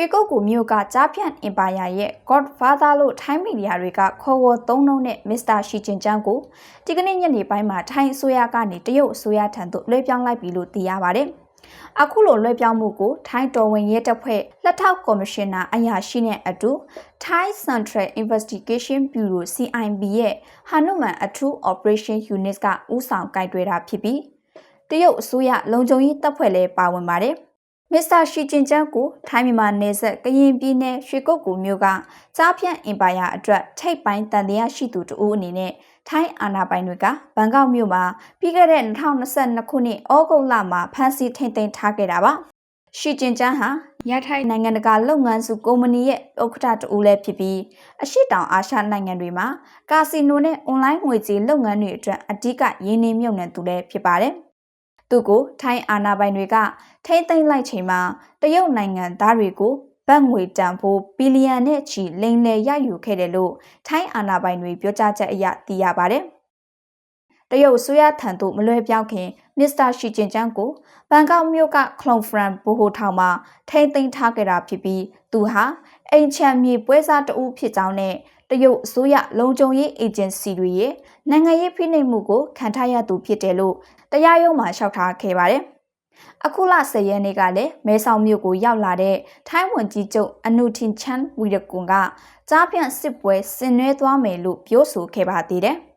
ရွှေကုတ်ကူမြို့ကကြားဖြန့်အင်ပါယာရဲ့ Godfather လို့ထိုင်းမီဒီယာတွေကခေါ်ဝေါ်သုံးနှုန်းတဲ့မစ္စတာရှီကျင်ကျန်းကိုဒီကနေ့ညနေပိုင်းမှာထိုင်းအစိုးရကနေတရုတ်အစိုးရထံသို့လွှဲပြောင်းလိုက်ပြီလို့သိရပါတယ်။အခုလိုလွှဲပြောင်းမှုကိုထိုင်းတော်ဝင်ရဲတပ်ဖွဲ့လက်ထောက်ကော်မရှင်နာအရာရှိနဲ့အတူ Thai Central Investigation Bureau CIB ရဲ့ဟာနုမန်အထူး Operation Unit ကဦးဆောင်ကိုင်တွယ်တာဖြစ်ပြီးတရုတ်အစိုးရလုံခြုံရေးတပ်ဖွဲ့လည်းပါဝင်ပါတယ်။ မစ္စတာရှီကျင်ကျန်းကိုထိုင်းမြန်မာနယ်စပ်ကရင်ပြည်နယ်ရွှေကုတ်ကူမြို့ကကြားဖြန့်အင်ပါယာအတွက်ထိပ်ပိုင်းတန်တရားရှိသူတဦးအနေနဲ့ထိုင်းအာဏာပိုင်တွေကဘန်ကောက်မြို့မှာပြီးခဲ့တဲ့2022ခုနှစ်ဩဂုတ်လမှာဖမ်းဆီးထိန်းသိမ်းထားခဲ့တာပါရှီကျင်ကျန်းဟာရထိုင်နိုင်ငံတကာလုပ်ငန်းစုကုမ္ပဏီရဲ့ဥက္ကဋ္ဌတဦးလည်းဖြစ်ပြီးအရှိတောင်အာရှနိုင်ငံတွေမှာကာစီနိုနဲ့အွန်လိုင်းငွေကြေးလုပ်ငန်းတွေအတွက်အဓိကရင်းနှီးမြှုပ်နှံသူလည်းဖြစ်ပါတယ်။ သူကိုထိုင်းအာဏာပိုင်တွေကထိမ့်သိမ့်လိုက်ချိန်မှာတရုတ်နိုင်ငံသားတွေကိုဗတ်ငွေတန်ဖိုးဘီလီယံနဲ့ချီလိမ်လည်ရယူခဲ့တယ်လို့ထိုင်းအာဏာပိုင်တွေပြောကြားချက်အရသိရပါတယ်။တရုတ်ဆွေရထံသို့မလွဲပြောင်းခင်မစ္စတာရှီကျင်ကျန်းကိုဘန်ကောက်မြို့ကခလုံဖရန်ဘူဟိုထောင်မှာထိမ့်သိမ်းထားခဲ့တာဖြစ်ပြီးသူဟာ အိမ်ချမ်းမြေပွဲစားတဦးဖြစ်ကြောင်းနဲ့တရုတ်အစိုးရလုံခြုံရေးအေဂျင်စီတွေရဲ့နိုင်ငံရေးဖိနှိပ်မှုကိုခံထားရသူဖြစ်တယ်လို့တရားရုံးမှာလျှောက်ထားခဲ့ပါတယ်။အခုလ10ရက်နေ့ကလည်းမဲဆောက်မြို့ကိုရောက်လာတဲ့ထိုင်းဝန်ကြီးချုပ်အနုထင်ချန်ဝီရကွန်ကကြားပြန်စစ်ပွဲဆင်နွှဲသွားမယ်လို့ပြောဆိုခဲ့ပါသေးတယ်။